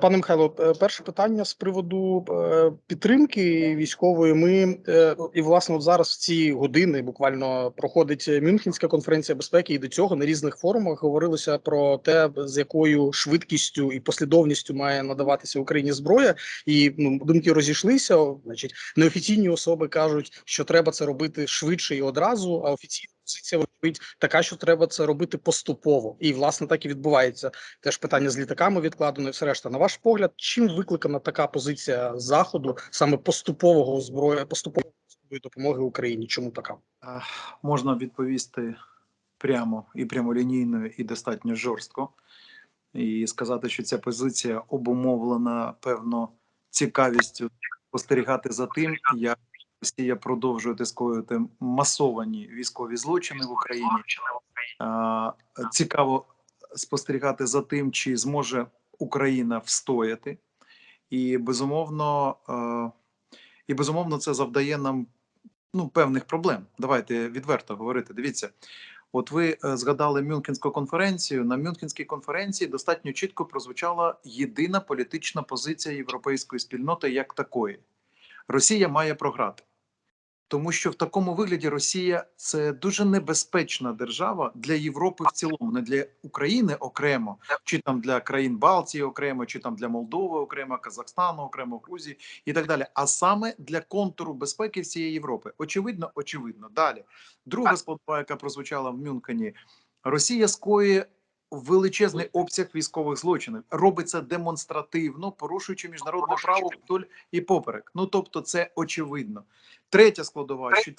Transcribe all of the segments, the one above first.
Пане Михайло, е, перше питання з приводу е, підтримки військової. Ми е, і власне от зараз в ці години буквально проходить Мюнхенська конференція безпеки, і до цього на різних форумах говорилося про те, з якою швидкістю і послідовністю має надаватися Україні зброя. І ну думки розійшлися. Значить, неофіційні особи кажуть, що треба це робити швидше і одразу. А офіційна позиція вочевидь така, що треба це робити поступово, і власне так і відбувається. Теж питання з літаками відкладено і все решта. На ваш погляд, чим викликана така позиція заходу саме поступового зброї, поступової допомоги Україні? Чому така? Е, Можна відповісти прямо і прямолінійно, і достатньо жорстко, і сказати, що ця позиція обумовлена певно цікавістю спостерігати за тим, як Росія продовжує скоювати масовані військові злочини в Україні. Цікаво спостерігати за тим, чи зможе Україна встояти, і безумовно, і безумовно, це завдає нам ну, певних проблем. Давайте відверто говорити. Дивіться, от ви е, згадали Мюнхенську конференцію. На Мюнхенській конференції достатньо чітко прозвучала єдина політична позиція європейської спільноти як такої: Росія має програти. Тому що в такому вигляді Росія це дуже небезпечна держава для Європи в цілому, не для України окремо, чи там для країн Балтії окремо, чи там для Молдови окремо, Казахстану окремо, Грузії і так далі. А саме для контуру безпеки всієї Європи. Очевидно, очевидно. Далі друга складова, яка прозвучала в Мюнхені, Росія скоює величезний обсяг військових злочинів, робить це демонстративно, порушуючи міжнародне право вдоль і поперек. Ну тобто, це очевидно. Третя складова, що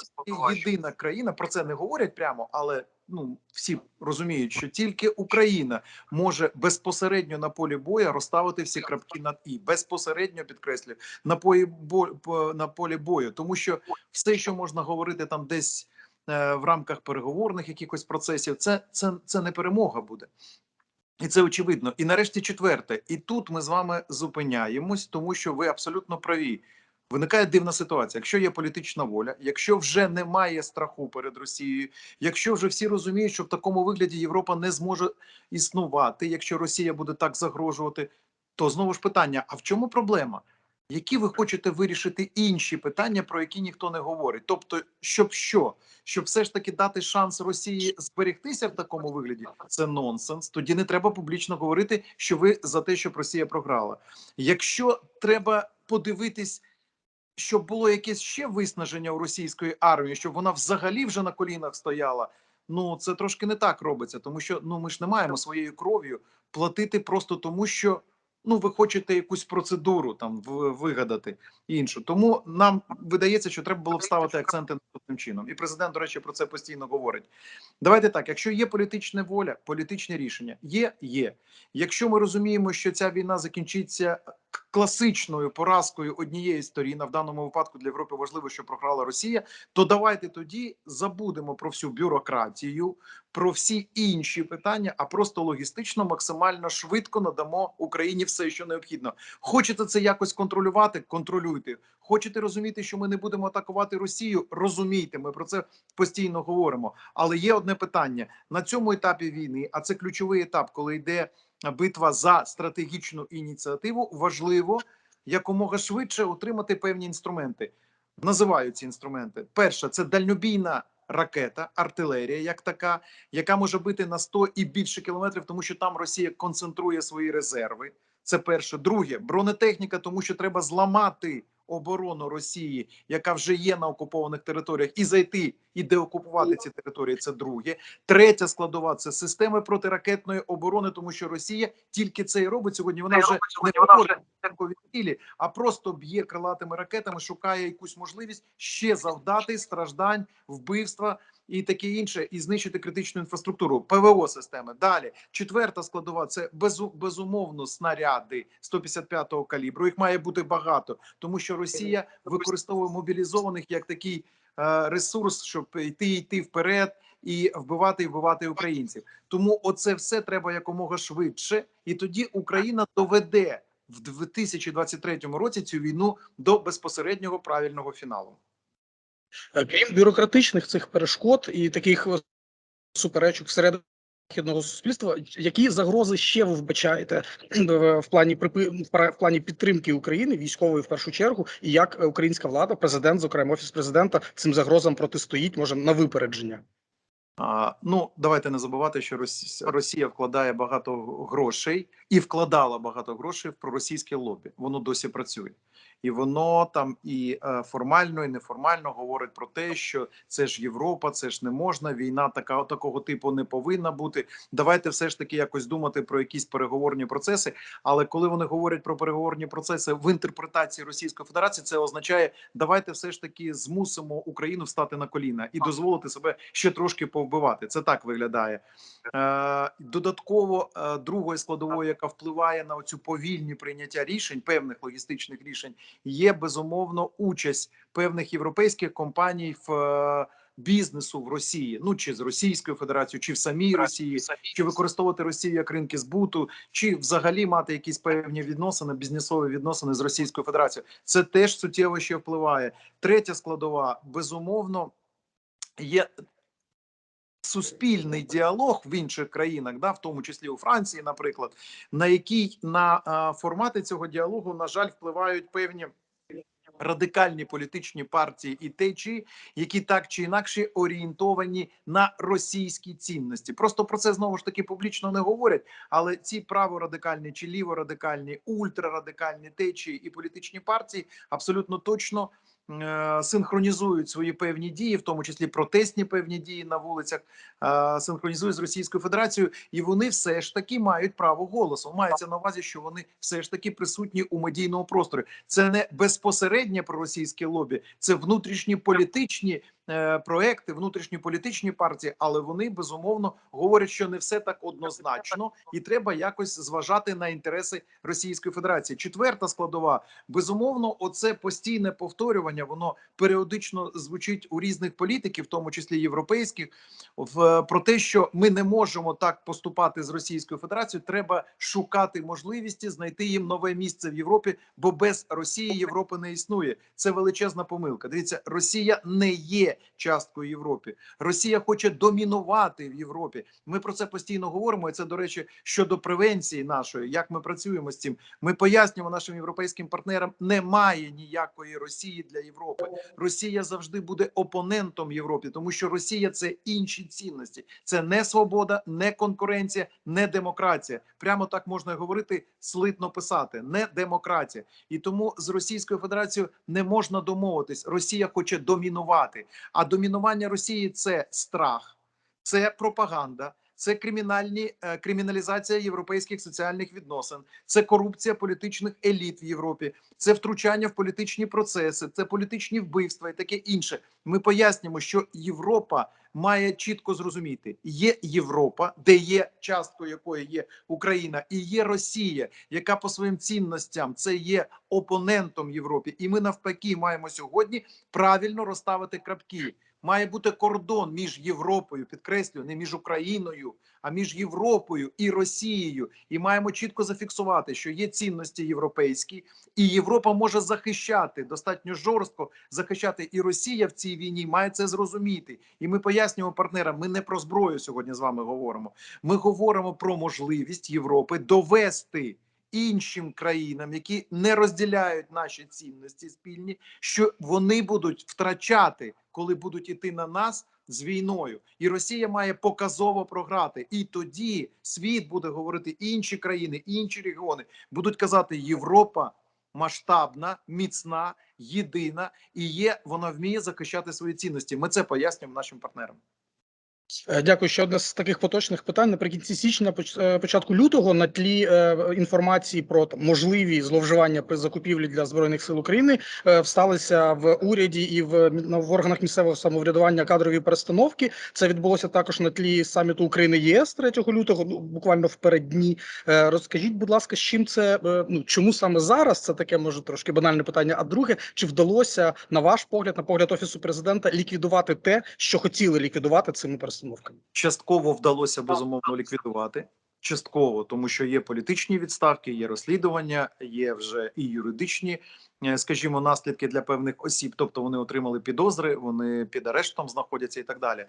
єдина країна про це не говорять прямо, але ну всі розуміють, що тільки Україна може безпосередньо на полі бою розставити всі крапки над і безпосередньо підкреслюю на полі бо по- на полі бою, тому що все, що можна говорити там десь в рамках переговорних якихось процесів, це, це, це не перемога буде. І це очевидно. І нарешті четверте. І тут ми з вами зупиняємось, тому що ви абсолютно праві. Виникає дивна ситуація. Якщо є політична воля, якщо вже немає страху перед Росією, якщо вже всі розуміють, що в такому вигляді Європа не зможе існувати, якщо Росія буде так загрожувати, то знову ж питання: а в чому проблема? Які ви хочете вирішити інші питання, про які ніхто не говорить? Тобто, щоб що? Щоб все ж таки дати шанс Росії зберегтися в такому вигляді, це нонсенс. Тоді не треба публічно говорити, що ви за те, щоб Росія програла. Якщо треба подивитись, щоб було якесь ще виснаження у російської армії, щоб вона взагалі вже на колінах стояла. Ну це трошки не так робиться, тому що ну ми ж не маємо своєю кров'ю платити просто тому, що ну ви хочете якусь процедуру там вигадати іншу. Тому нам видається, що треба було вставити акценти наступним чином. І президент, до речі, про це постійно говорить. Давайте так: якщо є політична воля, політичне рішення є, є. Якщо ми розуміємо, що ця війна закінчиться класичною поразкою однієї сторін, в даному випадку для Європи важливо, що програла Росія, то давайте тоді забудемо про всю бюрократію, про всі інші питання, а просто логістично, максимально швидко надамо Україні все, що необхідно. Хочете це якось контролювати? Контролюйте. Хочете розуміти, що ми не будемо атакувати Росію? Розумійте, ми про це постійно говоримо. Але є одне питання на цьому етапі війни, а це ключовий етап, коли йде битва за стратегічну ініціативу. Важливо якомога швидше отримати певні інструменти. Називаю ці інструменти. Перше це дальнобійна ракета, артилерія, як така, яка може бити на 100 і більше кілометрів, тому що там Росія концентрує свої резерви. Це перше. Друге, бронетехніка, тому що треба зламати оборону Росії, яка вже є на окупованих територіях, і зайти і деокупувати ці території. Це друге. Третя складова це системи протиракетної оборони, тому що Росія тільки це і робить сьогодні. Вона вже не говорить цілі, а просто б'є крилатими ракетами, шукає якусь можливість ще завдати страждань, вбивства і таке інше, і знищити критичну інфраструктуру, ПВО системи. Далі четверта складова це безу, безумовно снаряди 155-го калібру. Їх має бути багато, тому що Росія використовує мобілізованих як такий е, ресурс, щоб йти йти вперед. І вбивати і вбивати українців, тому оце все треба якомога швидше, і тоді Україна доведе в 2023 році цю війну до безпосереднього правильного фіналу. Е, Крім бюрократичних цих перешкод і таких е, суперечок всередині західного суспільства. Які загрози ще ви вбачаєте в в плані в плані підтримки України військової в першу чергу, і як українська влада, президент, зокрема офіс президента, цим загрозам протистоїть, може на випередження? А, ну, давайте не забувати, що Росія вкладає багато грошей і вкладала багато грошей в проросійське лобі. Воно досі працює, і воно там і е, формально, і неформально говорить про те, що це ж Європа, це ж не можна. Війна така такого типу не повинна бути. Давайте все ж таки якось думати про якісь переговорні процеси. Але коли вони говорять про переговорні процеси в інтерпретації Російської Федерації, це означає, давайте все ж таки змусимо Україну встати на коліна і дозволити себе ще трошки повбивати. Це так виглядає. Е, додатково е, другою складовою, яка впливає на цю повільні прийняття рішень, певних логістичних рішень, є безумовно участь певних європейських компаній в. е, Бізнесу в Росії, ну чи з Російською Федерацією, чи в самій Росії, чи використовувати Росію як ринки збуту, чи взагалі мати якісь певні відносини, бізнесові відносини з Російською Федерацією. Це теж суттєво ще впливає. Третя складова безумовно є суспільний діалог в інших країнах, да, в тому числі у Франції, наприклад, на який на а, формати цього діалогу, на жаль, впливають певні. Радикальні політичні партії і течії, які так чи інакше орієнтовані на російські цінності. Просто про це знову ж таки публічно не говорять. Але ці праворадикальні чи ліворадикальні, ультрарадикальні течії і політичні партії абсолютно точно е, синхронізують свої певні дії, в тому числі протестні певні дії на вулицях, е, синхронізують з Російською Федерацією, і вони все ж таки мають право голосу. Мається на увазі, що вони все ж таки присутні у медійному просторі. Це не безпосереднє проросійське лобі, це внутрішні політичні е, проекти, внутрішні політичні партії, але вони безумовно говорять, що не все так однозначно, і треба якось зважати на інтереси Російської Федерації. Четверта складова безумовно, оце постійне повторювання. Воно періодично звучить у різних політиків, в тому числі європейських, в про те, що ми не можемо так поступати з Російською Федерацією. Треба шукати можливості знайти їм нове місце в Європі, бо без Росії Європи не існує. Це величезна помилка. Дивіться, Росія не є часткою Європи. Росія хоче домінувати в Європі. Ми про це постійно говоримо. І це до речі щодо превенції нашої, як ми працюємо з цим. Ми пояснюємо нашим європейським партнерам: немає ніякої Росії для Європи. Росія завжди буде опонентом Європі, тому що Росія це інші цінності. Це не свобода, не конкуренція, не демократія. Прямо так можна говорити, слитно писати, не демократія. І тому з Російською Федерацією не можна домовитись. Росія хоче домінувати. А домінування Росії це страх, це пропаганда. Це кримінальні е, криміналізація європейських соціальних відносин, це корупція політичних еліт в Європі, це втручання в політичні процеси, це політичні вбивства і таке інше. Ми пояснюємо, що Європа має чітко зрозуміти: є Європа, де є часткою якої є Україна, і є Росія, яка по своїм цінностям це є опонентом Європі. І ми навпаки маємо сьогодні правильно розставити крапки. Має бути кордон між Європою, підкреслюю, не між Україною, а між Європою і Росією. І маємо чітко зафіксувати, що є цінності європейські, і Європа може захищати достатньо жорстко захищати. І Росія в цій війні має це зрозуміти. І ми пояснюємо партнерам. Ми не про зброю сьогодні з вами говоримо. Ми говоримо про можливість Європи довести. Іншим країнам, які не розділяють наші цінності спільні, що вони будуть втрачати, коли будуть іти на нас з війною, і Росія має показово програти. І тоді світ буде говорити інші країни, інші регіони будуть казати: Європа масштабна, міцна, єдина і є. Вона вміє захищати свої цінності. Ми це пояснюємо нашим партнерам. Е, Дякую. Ще одне з таких поточних питань наприкінці січня, е, початку лютого, на тлі е, інформації про там, можливі зловживання при закупівлі для збройних сил України всталися в уряді і в, в органах місцевого самоврядування кадрові перестановки. Це відбулося також на тлі саміту України ЄС 3 лютого, ну буквально в переддні. Е, Розкажіть, будь ласка, з чим це ну чому саме зараз? Це таке може трошки банальне питання. А друге, чи вдалося на ваш погляд, на погляд офісу президента, ліквідувати те, що хотіли ліквідувати цими перестановками? Частково вдалося безумовно ліквідувати. частково, тому що є політичні відставки, є розслідування, є вже і юридичні, е, скажімо, наслідки для певних осіб. Тобто вони отримали підозри, вони під арештом знаходяться і так далі.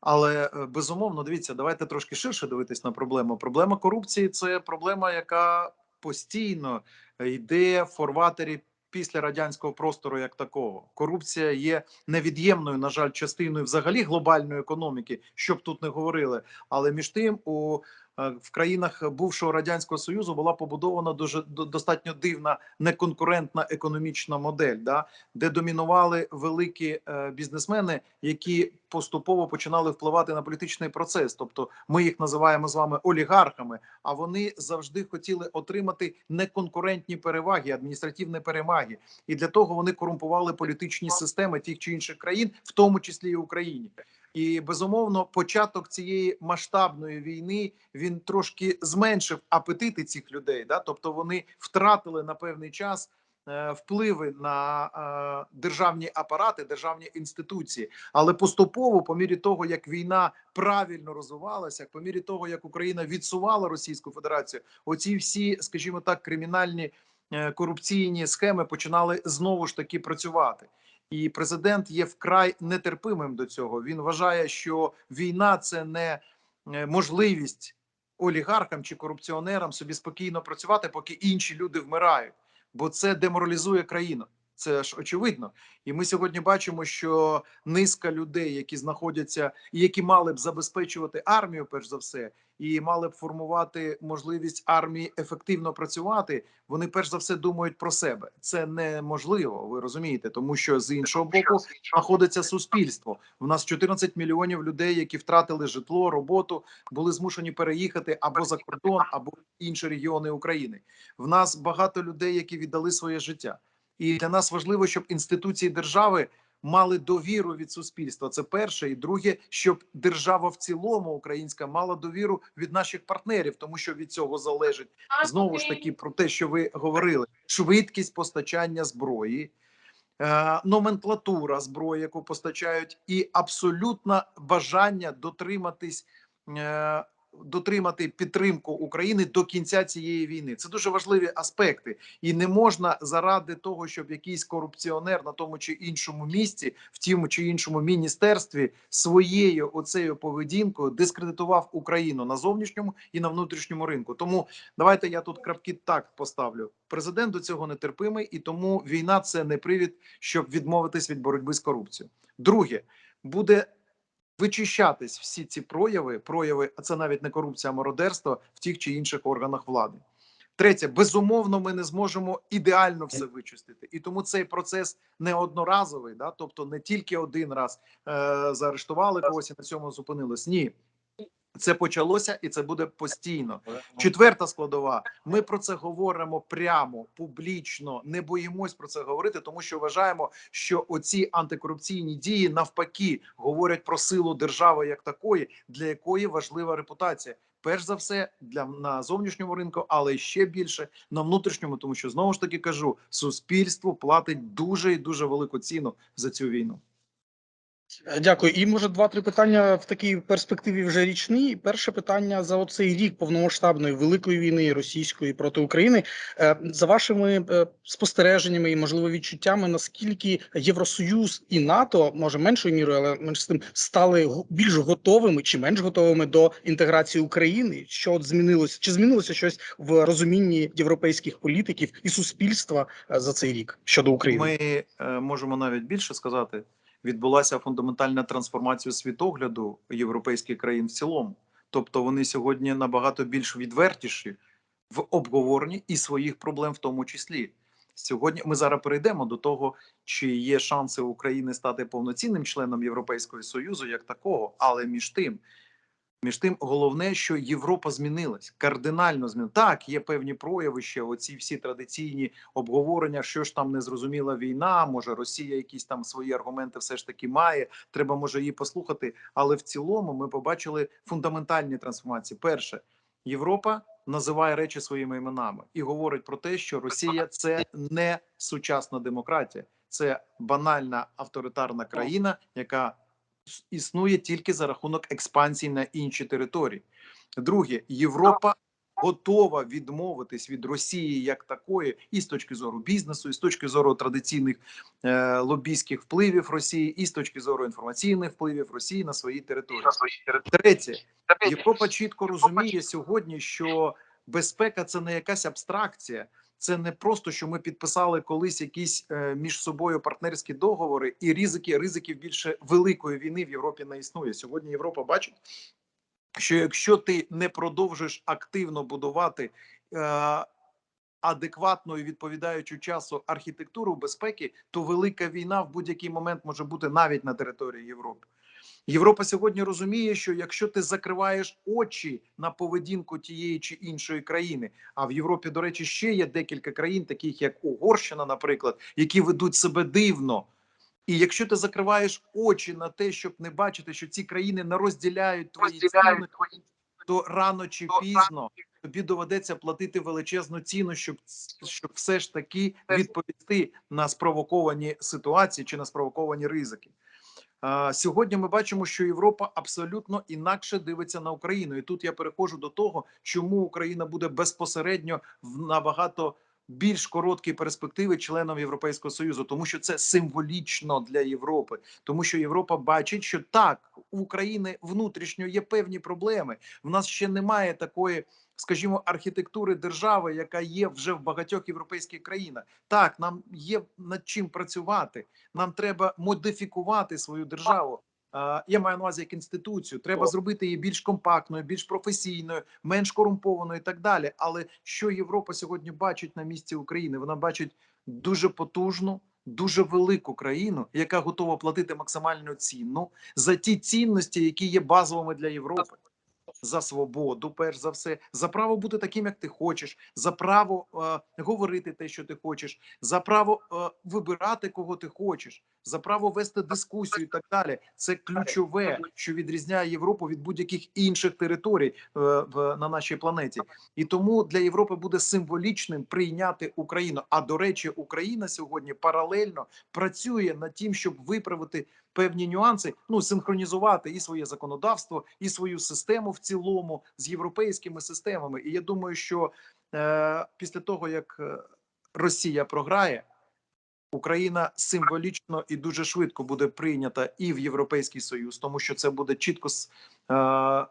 Але е, безумовно, дивіться, давайте трошки ширше дивитись на проблему. Проблема корупції це проблема, яка постійно йде в форватері після радянського простору, як такого. Корупція є невід'ємною, на жаль, частиною взагалі глобальної економіки, щоб тут не говорили. Але між тим у в країнах бувшого радянського союзу була побудована дуже до- достатньо дивна неконкурентна економічна модель, да де домінували великі е, бізнесмени, які поступово починали впливати на політичний процес. Тобто, ми їх називаємо з вами олігархами. А вони завжди хотіли отримати неконкурентні переваги, адміністративні переваги, і для того вони корумпували політичні системи тих чи інших країн, в тому числі і Україні. І безумовно, початок цієї масштабної війни він трошки зменшив апетити цих людей. Да? Тобто вони втратили на певний час е, впливи на е, державні апарати, державні інституції. Але поступово, по мірі того, як війна правильно розвивалася, по мірі того, як Україна відсувала Російську Федерацію, оці всі, скажімо так, кримінальні е, корупційні схеми починали знову ж таки працювати. І президент є вкрай нетерпимим до цього. Він вважає, що війна це не е, можливість олігархам чи корупціонерам собі спокійно працювати, поки інші люди вмирають, бо це деморалізує країну. Це ж очевидно. І ми сьогодні бачимо, що низка людей, які знаходяться і які мали б забезпечувати армію, перш за все, і мали б формувати можливість армії ефективно працювати. Вони перш за все думають про себе. Це неможливо, ви розумієте, тому що з іншого боку знаходиться суспільство. У нас 14 мільйонів людей, які втратили житло, роботу, були змушені переїхати або за кордон, або в інші регіони України. В нас багато людей, які віддали своє життя. І для нас важливо, щоб інституції держави мали довіру від суспільства. Це перше, і друге, щоб держава в цілому українська мала довіру від наших партнерів, тому що від цього залежить знову ж таки про те, що ви говорили: швидкість постачання зброї, е, номенклатура зброї, яку постачають, і абсолютне бажання дотриматись. Дотримати підтримку України до кінця цієї війни це дуже важливі аспекти, і не можна заради того, щоб якийсь корупціонер на тому чи іншому місці, в тім чи іншому міністерстві своєю оцею поведінкою дискредитував Україну на зовнішньому і на внутрішньому ринку. Тому давайте я тут крапки так поставлю. Президент до цього нетерпимий, і тому війна це не привід, щоб відмовитись від боротьби з корупцією. Друге буде вичищатись всі ці прояви, прояви, а це навіть не корупція, а мародерство в тих чи інших органах влади. Третє, безумовно, ми не зможемо ідеально все вичистити, і тому цей процес не одноразовий, да, тобто не тільки один раз е, заарештували когось і на цьому зупинилось. Ні, це почалося і це буде постійно. Четверта складова. Ми про це говоримо прямо, публічно, не боїмось про це говорити, тому що вважаємо, що оці антикорупційні дії навпаки говорять про силу держави як такої, для якої важлива репутація. Перш за все для на зовнішньому ринку, але ще більше на внутрішньому, тому що знову ж таки кажу, суспільство платить дуже і дуже велику ціну за цю війну. Е, Дякую. І може два-три питання в такій перспективі вже річні. Перше питання за оцей рік повномасштабної великої війни російської проти України. Е, За вашими е, спостереженнями і можливо відчуттями, наскільки Євросоюз і НАТО, може меншою мірою, але менш з тим стали більш готовими чи менш готовими до інтеграції України? Що от змінилося? Чи змінилося щось в розумінні європейських політиків і суспільства за цей рік щодо України? Ми можемо навіть більше сказати. Відбулася фундаментальна трансформація світогляду європейських країн в цілому. Тобто вони сьогодні набагато більш відвертіші в обговоренні і своїх проблем, в тому числі. Сьогодні ми зараз перейдемо до того, чи є шанси України стати повноцінним членом Європейського союзу як такого, але між тим. Між тим, головне, що Європа змінилась, кардинально змінилась. Так, є певні прояви ще. Оці всі традиційні обговорення, що ж там незрозуміла війна. Може, Росія якісь там свої аргументи все ж таки має. Треба може її послухати. Але в цілому ми побачили фундаментальні трансформації. Перше, Європа називає речі своїми іменами і говорить про те, що Росія це не сучасна демократія, це банальна авторитарна країна, яка існує тільки за рахунок експансії на інші території. Друге, Європа готова відмовитись від Росії як такої, і з точки зору бізнесу, і з точки зору традиційних е, лобійських впливів Росії, і з точки зору інформаційних впливів Росії на свої території. Третє, Європа чітко розуміє сьогодні, що безпека це не якась абстракція. Це не просто, що ми підписали колись якісь е, між собою партнерські договори, і ризики ризиків більше великої війни в Європі не існує. Сьогодні Європа бачить, що якщо ти не продовжиш активно будувати е, адекватну і відповідаючу часу архітектуру безпеки, то велика війна в будь-який момент може бути навіть на території Європи. Європа сьогодні розуміє, що якщо ти закриваєш очі на поведінку тієї чи іншої країни, а в Європі, до речі, ще є декілька країн, таких як Угорщина, наприклад, які ведуть себе дивно. І якщо ти закриваєш очі на те, щоб не бачити, що ці країни не розділяють твої цінності, то рано чи пізно тобі доведеться платити величезну ціну, щоб, щоб все ж таки відповісти на спровоковані ситуації чи на спровоковані ризики. Сьогодні ми бачимо, що Європа абсолютно інакше дивиться на Україну, і тут я переходжу до того, чому Україна буде безпосередньо в набагато більш короткі перспективи членом Європейського союзу, тому що це символічно для Європи, тому що Європа бачить, що так у України внутрішньо є певні проблеми. В нас ще немає такої. Скажімо, архітектури держави, яка є вже в багатьох європейських країнах, так нам є над чим працювати. Нам треба модифікувати свою державу. Я маю на увазі як інституцію. Треба зробити її більш компактною, більш професійною, менш корумпованою і так далі. Але що Європа сьогодні бачить на місці України? Вона бачить дуже потужну, дуже велику країну, яка готова платити максимальну ціну за ті цінності, які є базовими для Європи. За свободу, перш за все, за право бути таким, як ти хочеш, за право е, говорити те, що ти хочеш, за право е, вибирати кого ти хочеш, за право вести дискусію і так далі. Це ключове, що відрізняє Європу від будь-яких інших територій е, на нашій планеті. І тому для Європи буде символічним прийняти Україну. А до речі, Україна сьогодні паралельно працює над тим, щоб виправити певні нюанси, ну синхронізувати і своє законодавство, і свою систему в цілому з європейськими системами. І я думаю, що е, після того як е, Росія програє. Україна символічно і дуже швидко буде прийнята і в Європейський Союз, тому що це буде чітко е,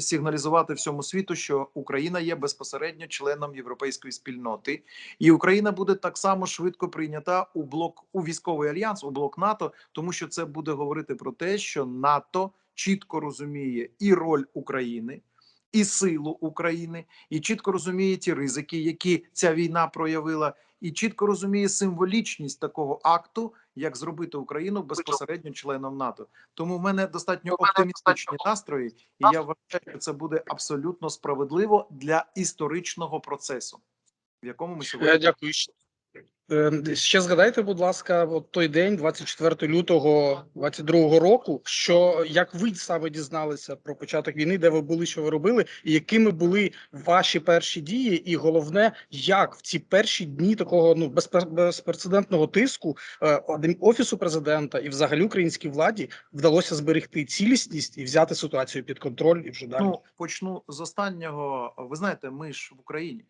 сигналізувати всьому світу, що Україна є безпосередньо членом європейської спільноти, і Україна буде так само швидко прийнята у блок у військовий альянс, у блок НАТО, тому що це буде говорити про те, що НАТО чітко розуміє і роль України. І силу України, і чітко розуміє ті ризики, які ця війна проявила, і чітко розуміє символічність такого акту, як зробити Україну безпосередньо членом НАТО. Тому в мене достатньо оптимістичні настрої, і я вважаю, що це буде абсолютно справедливо для історичного процесу, в якому ми Я сьогодні дякую. Е, Ще згадайте, будь ласка, от той день, 24 лютого 22 року, що як ви саме дізналися про початок війни, де ви були, що ви робили, і якими були ваші перші дії, і головне, як в ці перші дні такого ну безпрецедентного тиску е, офісу президента і взагалі українській владі вдалося зберегти цілісність і взяти ситуацію під контроль і вже далі. Ну, почну з останнього. Ви знаєте, ми ж в Україні.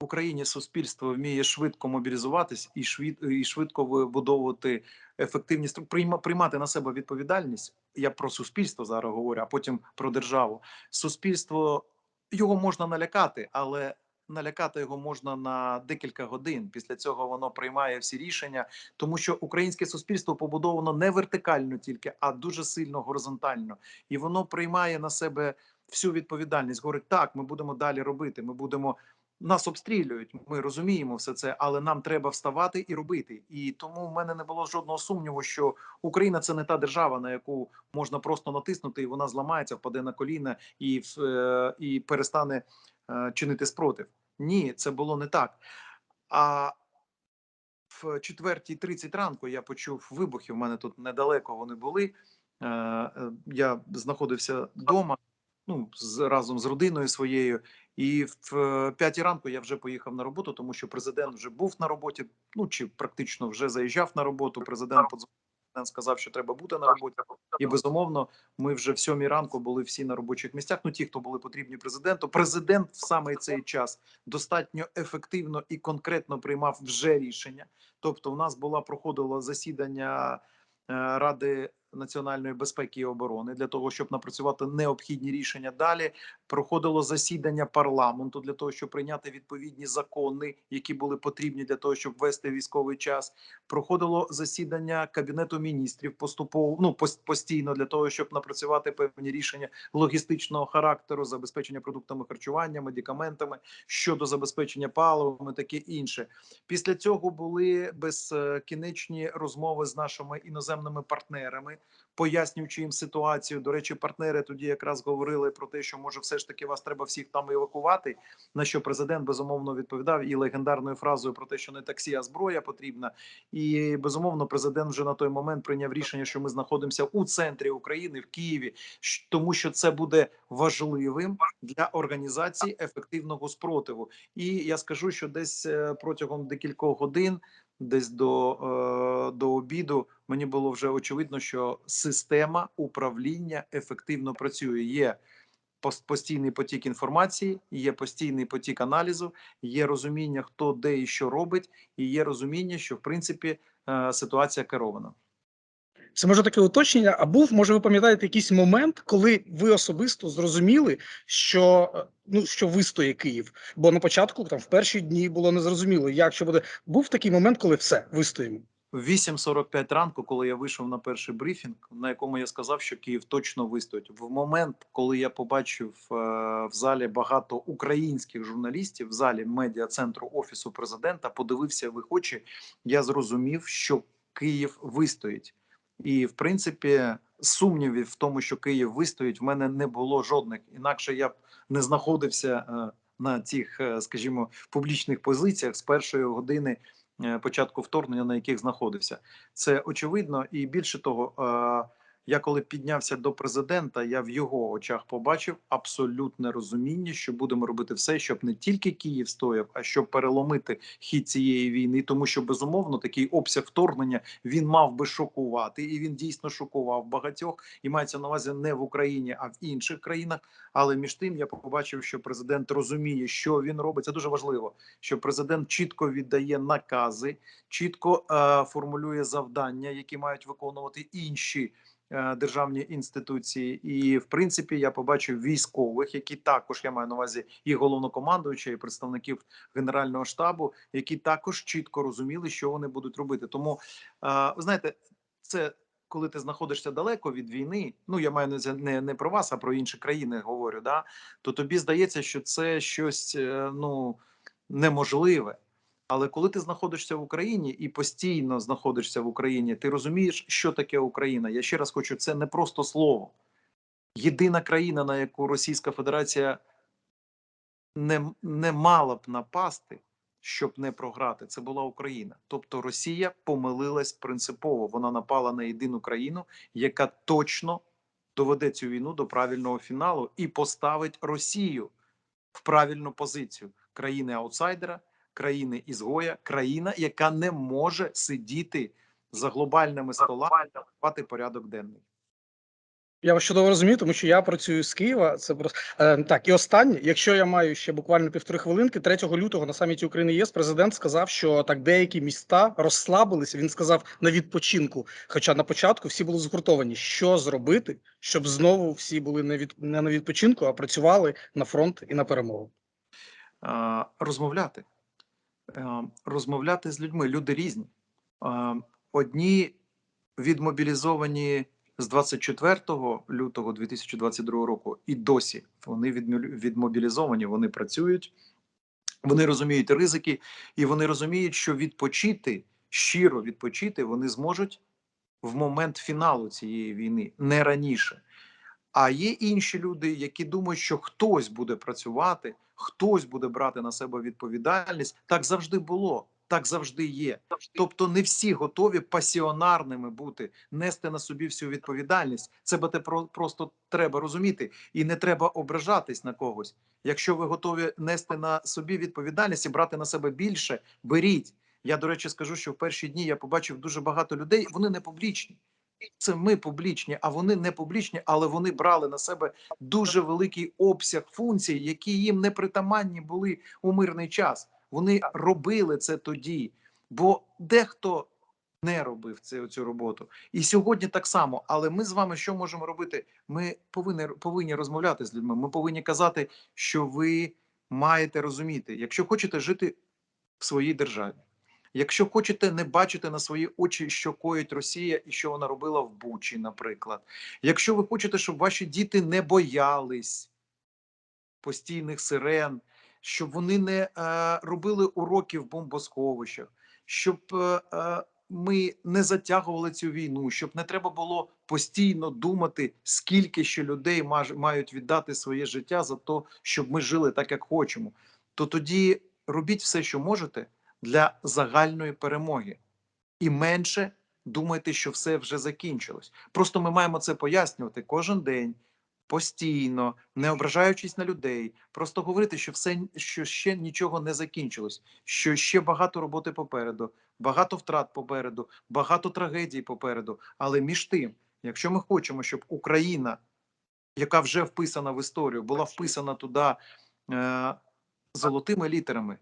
В Україні суспільство вміє швидко мобілізуватись і швид, і швидко вибудовувати ефективність, прийма, приймати на себе відповідальність. Я про суспільство зараз говорю, а потім про державу. Суспільство його можна налякати, але налякати його можна на декілька годин. Після цього воно приймає всі рішення, тому що українське суспільство побудовано не вертикально тільки, а дуже сильно горизонтально, і воно приймає на себе всю відповідальність. Говорить, так, ми будемо далі робити. Ми будемо нас обстрілюють. Ми розуміємо все це, але нам треба вставати і робити. І тому в мене не було жодного сумніву, що Україна це не та держава, на яку можна просто натиснути, і вона зламається, впаде на коліна і е, і перестане е, чинити спротив. Ні, це було не так. А в четвертій 30 ранку я почув вибухи. У мене тут недалеко вони були. Е, Я знаходився вдома, ну з разом з родиною своєю. І в е, п'ятій ранку я вже поїхав на роботу, тому що президент вже був на роботі. Ну чи практично вже заїжджав на роботу. Президент сказав, що треба бути на роботі. І безумовно, ми вже в сьомій ранку були всі на робочих місцях. Ну ті, хто були потрібні президенту. Президент в саме цей час достатньо ефективно і конкретно приймав вже рішення. Тобто, у нас була проходило засідання е, Ради національної безпеки і оборони для того, щоб напрацювати необхідні рішення. Далі проходило засідання парламенту для того, щоб прийняти відповідні закони, які були потрібні для того, щоб ввести військовий час. Проходило засідання кабінету міністрів поступово ну постійно для того, щоб напрацювати певні рішення логістичного характеру, забезпечення продуктами харчування, медикаментами щодо забезпечення паливом і таке інше. Після цього були безкінечні розмови з нашими іноземними партнерами, пояснюючи їм ситуацію. До речі, партнери тоді якраз говорили про те, що може все ж таки вас треба всіх там евакувати. На що президент безумовно відповідав і легендарною фразою про те, що не таксі, а зброя потрібна. І безумовно, президент вже на той момент прийняв рішення, що ми знаходимося у центрі України в Києві, тому що це буде важливим для організації ефективного спротиву. І я скажу, що десь е, протягом декількох годин, десь до, е, до обіду, мені було вже очевидно, що система управління ефективно працює. Є постійний потік інформації, є постійний потік аналізу, є розуміння, хто де і що робить, і є розуміння, що в принципі е, ситуація керована. Це може таке уточнення. А був, може, ви пам'ятаєте якийсь момент, коли ви особисто зрозуміли, що е, ну що вистоє Київ? Бо на початку, там в перші дні було незрозуміло, як що буде. Був такий момент, коли все вистоїмо. В 8.45 ранку, коли я вийшов на перший брифінг, на якому я сказав, що Київ точно вистоїть. В момент, коли я побачив е, в залі багато українських журналістів в залі медіа центру офісу президента, подивився в їх очі, я зрозумів, що Київ вистоїть. І в принципі, сумнівів в тому, що Київ вистоїть, в мене не було жодних. Інакше я б не знаходився е, на цих, е, скажімо, публічних позиціях з першої години е, початку вторгнення, на яких знаходився. Це очевидно, і більше того, я коли піднявся до президента, я в його очах побачив абсолютне розуміння, що будемо робити все, щоб не тільки Київ стояв, а щоб переломити хід цієї війни, тому що безумовно такий обсяг вторгнення він мав би шокувати, і він дійсно шокував багатьох. І мається на увазі не в Україні, а в інших країнах. Але між тим я побачив, що президент розуміє, що він робить. Це дуже важливо, що президент чітко віддає накази, чітко е, формулює завдання, які мають виконувати інші державні інституції. І в принципі, я побачив військових, які також я маю на увазі і головнокомандуюча, і представників генерального штабу, які також чітко розуміли, що вони будуть робити. Тому е, ви знаєте, це. Коли ти знаходишся далеко від війни, ну я маю не, не про вас, а про інші країни говорю, да то тобі здається, що це щось е, ну неможливе. Але коли ти знаходишся в Україні і постійно знаходишся в Україні, ти розумієш, що таке Україна. Я ще раз хочу, це не просто слово. Єдина країна, на яку Російська Федерація не, не мала б напасти, щоб не програти, це була Україна. Тобто Росія помилилась принципово. Вона напала на єдину країну, яка точно доведе цю війну до правильного фіналу і поставить Росію в правильну позицію країни аутсайдера, країни ізгоя, країна, яка не може сидіти за глобальними столами давати порядок денний. Я вас чудово розумію, тому що я працюю з Києва. Це просто е, так. І останнє, якщо я маю ще буквально півтори хвилинки, 3 лютого на саміті України ЄС президент сказав, що так деякі міста розслабилися. Він сказав на відпочинку. Хоча на початку всі були згуртовані. Що зробити, щоб знову всі були не від не на відпочинку, а працювали на фронт і на перемогу. Е, розмовляти, розмовляти з людьми. Люди різні. Е, Одні відмобілізовані з 24 лютого 2022 року і досі вони відмобілізовані, вони працюють, вони розуміють ризики, і вони розуміють, що відпочити, щиро відпочити вони зможуть в момент фіналу цієї війни, не раніше. А є інші люди, які думають, що хтось буде працювати, хтось буде брати на себе відповідальність. Так завжди було, так завжди є. Тобто, не всі готові пасіонарними бути, нести на собі всю відповідальність. Це просто треба розуміти, і не треба ображатись на когось. Якщо ви готові нести на собі відповідальність і брати на себе більше, беріть. Я, до речі, скажу, що в перші дні я побачив дуже багато людей. Вони не публічні. Це ми публічні, а вони не публічні, але вони брали на себе дуже великий обсяг функцій, які їм не притаманні були у мирний час. Вони робили це тоді, бо дехто не робив цю, цю роботу. І сьогодні так само. Але ми з вами що можемо робити? Ми повинні, повинні розмовляти з людьми. Ми повинні казати, що ви маєте розуміти, якщо хочете жити в своїй державі. Якщо хочете не бачити на свої очі, що коїть Росія і що вона робила в Бучі, наприклад. Якщо ви хочете, щоб ваші діти не боялись постійних сирен, щоб вони не е, робили уроки в бомбосховищах, щоб е, е, ми не затягували цю війну, щоб не треба було постійно думати, скільки ще людей мають віддати своє життя за те, щоб ми жили так, як хочемо, то тоді робіть все, що можете для загальної перемоги, і менше думайте, що все вже закінчилось. Просто ми маємо це пояснювати кожен день. Постійно, не ображаючись на людей, просто говорити, що все що ще нічого не закінчилось, що ще багато роботи попереду, багато втрат попереду, багато трагедій попереду. Але між тим, якщо ми хочемо, щоб Україна, яка вже вписана в історію, була вписана туди е, золотими літерами,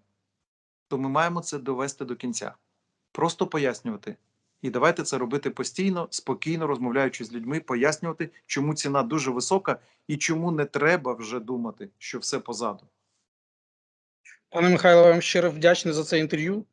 то ми маємо це довести до кінця. Просто пояснювати. І давайте це робити постійно, спокійно розмовляючи з людьми, пояснювати, чому ціна дуже висока і чому не треба вже думати, що все позаду. Пане Михайло, вам щиро вдячний за це інтерв'ю.